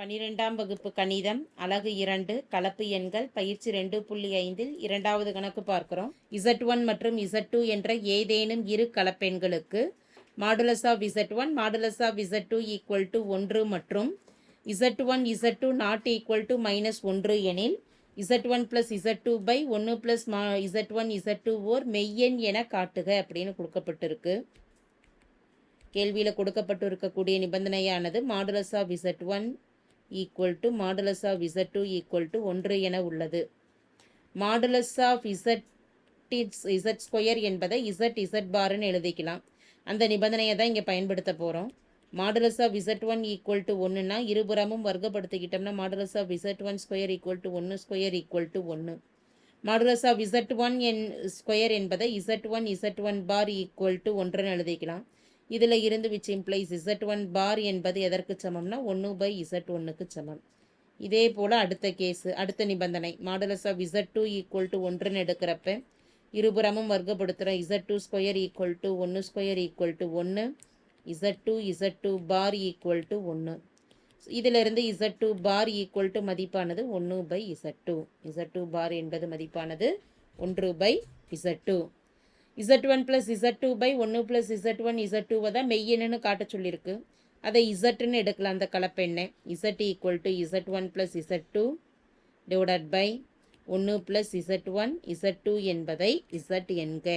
பனிரெண்டாம் வகுப்பு கணிதம் அலகு இரண்டு கலப்பு எண்கள் பயிற்சி ரெண்டு புள்ளி ஐந்தில் இரண்டாவது கணக்கு பார்க்கிறோம். இசட் ஒன் மற்றும் இசட் டூ என்ற ஏதேனும் இரு கலப்பெண்களுக்கு modulus of Z one modulus of Z two equal to ஒன்று மற்றும் Z one Z two not equal to minus ஒன்று எனில் Z one plus Z two by ஒன்று ப்ளஸ் மா இசட் ஒன் இசட் டூ ஓர் மெய்யெண் என காட்டுக அப்படின்னு கொடுக்கப்பட்டிருக்கு. கேள்வியில் கொடுக்கப்பட்டு இருக்கக்கூடிய நிபந்தனையானது modulus of Z one equal to modulus of Z two equal to ஒன்று என உள்ளது. Modulus of Z Z square என்பதை இசட் இசட் பார்னு எழுதிக்கலாம். அந்த நிபந்தனையை தான் இங்கே பயன்படுத்த போகிறோம் modulus of Z one equal to ஒன்றுனா இருபுறமும் வர்க்கப்படுத்திக்கிட்டோம்னா modulus of Z one square equal to ஒன்று ஸ்கொயர் ஈக்குவல் டு ஒன்று மாடுலஸ் ஆஃப் இசட் ஒன் என் ஸ்கொயர் என்பதை Z one Z one bar equal to ஒன்றுன்னு எழுதிக்கலாம். இதில் இருந்து which implies Z one bar என்பது எதற்கு சமம்னா ஒன்று பை இசட் ஒன்றுக்கு சமம். இதே போல் அடுத்த கேஸு அடுத்த நிபந்தனை modulus of Z two equal to ஒன்றுன்னு எடுக்கிறப்ப இருபுறமும் வர்க்கப்படுத்துகிற Z two square equal to ஒன்று ஸ்கொயர் ஈக்குவல் டு ஒன்று Z two Z two bar equal to ஒன்று இதிலிருந்து Z two bar equal to மதிப்பானது ஒன்று by Z two Z two bar என்பது மதிப்பானது ஒன்று by Z two Z one plus Z two by ஒன்று ப்ளஸ் இசட் ஒன் இசட் டூவை தான் மெய்யென்னு காட்ட சொல்லியிருக்கு அதை இசட்டுன்னு எடுக்கலாம். அந்த கலப்பெண்ணை Z equal to Z one plus Z two divided by ஒன்று plus Z one Z two என்பதை இசட் என்க.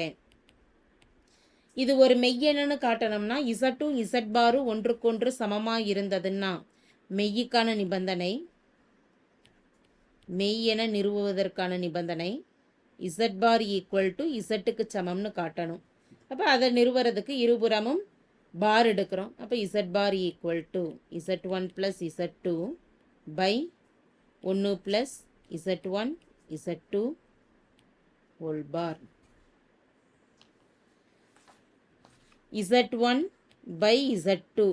இது ஒரு மெய்யென்னு காட்டணும்னா இசட் டூ இசட் பாரும் ஒன்றுக்கொன்று சமமாக இருந்ததுன்னா மெய்யுக்கான நிபந்தனை மெய் என நிறுவுவதற்கான நிபந்தனை இசட் பார் ஈக்குவல் டு இசட்டுக்கு சமம்னு காட்டணும். அப்போ அதை நிறுவறதுக்கு இருபுறமும் பார் எடுக்கிறோம். அப்போ Z bar equal to Z one plus Z two by ஒன்று plus Z one Z two whole bar Z one by Z two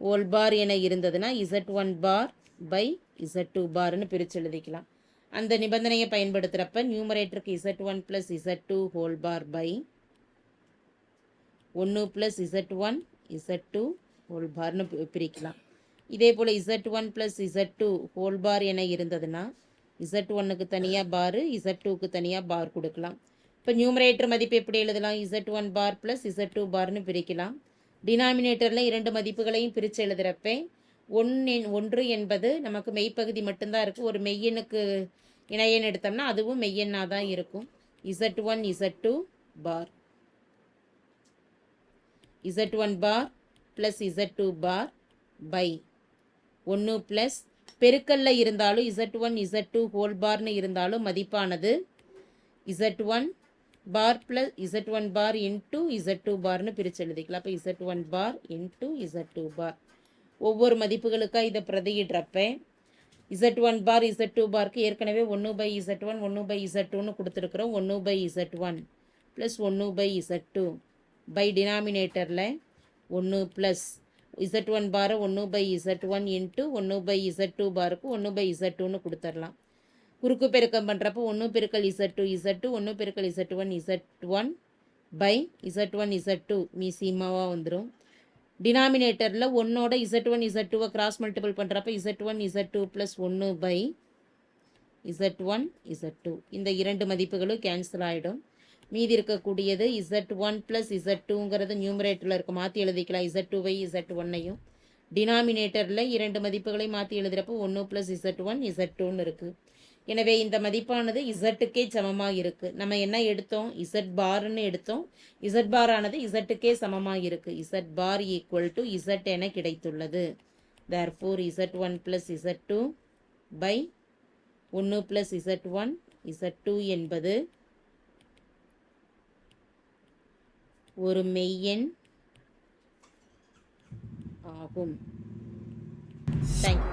whole bar என இருந்ததுன்னா Z one bar by Z two பார்னு பிரித்து எழுதிக்கலாம். அந்த நிபந்தனையை பயன்படுத்துகிறப்ப நியூமரேட்டருக்கு Z one plus Z two whole bar by ஒன்று plus Z one Z two whole பார்னு பி- பிரிக்கலாம். இதே போல் Z one plus Z two whole bar என இருந்ததுன்னா இசட் ஒன்னுக்கு தனியாக பாரு இசட் டூக்கு தனியாக பார் கொடுக்கலாம். இப்போ நியூமரேட்டர் மதிப்பு எப்படி எழுதலாம்? Z one bar plus Z two பார்னு பிரிக்கலாம். டினாமினேட்டரில் இரண்டு மதிப்புகளையும் பிரித்து எழுதுகிறப்ப ஒன்று ஒன்று என்பது நமக்கு மெய்ப்பகுதி மட்டும்தான் இருக்குது ஒரு மெய்யெண்ணுக்கு இணையன் எடுத்தோம்னா அதுவும் மெய்யெண்ணாக தான் இருக்கும். Z one Z two bar. Z one bar plus Z two bar by. ஒன்று ப்ளஸ் பெருக்கல்ல இருந்தாலும் Z one Z two whole பார்னு இருந்தாலும் மதிப்பானது Z one bar plus Z one bar into Z two பார்னு பிரித்து எழுதிக்கலாம். அப்போ Z one bar into Z two bar. ஒவ்வொரு மதிப்புகளுக்காக இதை பிரதியிடுறப்ப Z one bar Z two park ஏற்கனவே ஒன்று பை இசட் ஒன் ஒன்று பை இசட் டூன்னு கொடுத்துருக்குறோம். ஒன்று பை இசட் ஒன் ப்ளஸ் ஒன்று பை இசட் டூ பை டினாமினேட்டரில் ஒன்று ப்ளஸ் இசட் ஒன் பாரை ஒன்று பை இசட் ஒன் இன்ட்டு ஒன்று பை இசட் டூ பாருக்கு ஒன்று பை இசட் டூன்னு கொடுத்துடலாம். குறுக்கு பெருக்கம் பண்ணுறப்போ ஒன்று பெருக்கல் இசட் டூ இசட் டூ ஒன்று பெருக்கல் Z one Z one by Z one Z two me சீமாவாக வந்துடும் டினாமினேட்டரில் ஒன்னோட இசட் ஒன் இசட் டூவை கிராஸ் மல்டிபிள் பண்ணுறப்ப Z one Z two plus ஒன்று by Z one Z two இந்த இரண்டு மதிப்புகளும் கேன்சல் ஆகிடும் மீதி இருக்கக்கூடியது இசட் ஒன் ப்ளஸ் இசட் டூங்கிறது நியூமரேட்டரில் இருக்க. மாற்றி எழுதிக்கலாம். இசட் டூவை இசட் ஒன்னையும் டினாமினேட்டரில் இரண்டு மதிப்புகளை மாற்றி எழுதுகிறப்போ ஒன்று ப்ளஸ் இசட் ஒன் இசட் டூன்னு இருக்குது எனவே இந்த மதிப்பானது இசட்டுக்கே சமமாக இருக்குது நம்ம என்ன எடுத்தோம்? இசட் பார்னு எடுத்தோம். இசட் பார் ஆனது இசட்டுக்கே சமமாக இருக்குது Z bar equal to Z என கிடைத்துள்ளது. Therefore Z one plus Z two by ஒன்று plus Z one Z two என்பது ஒரு மெய்யெண் ஆகும். தேங்க்யூ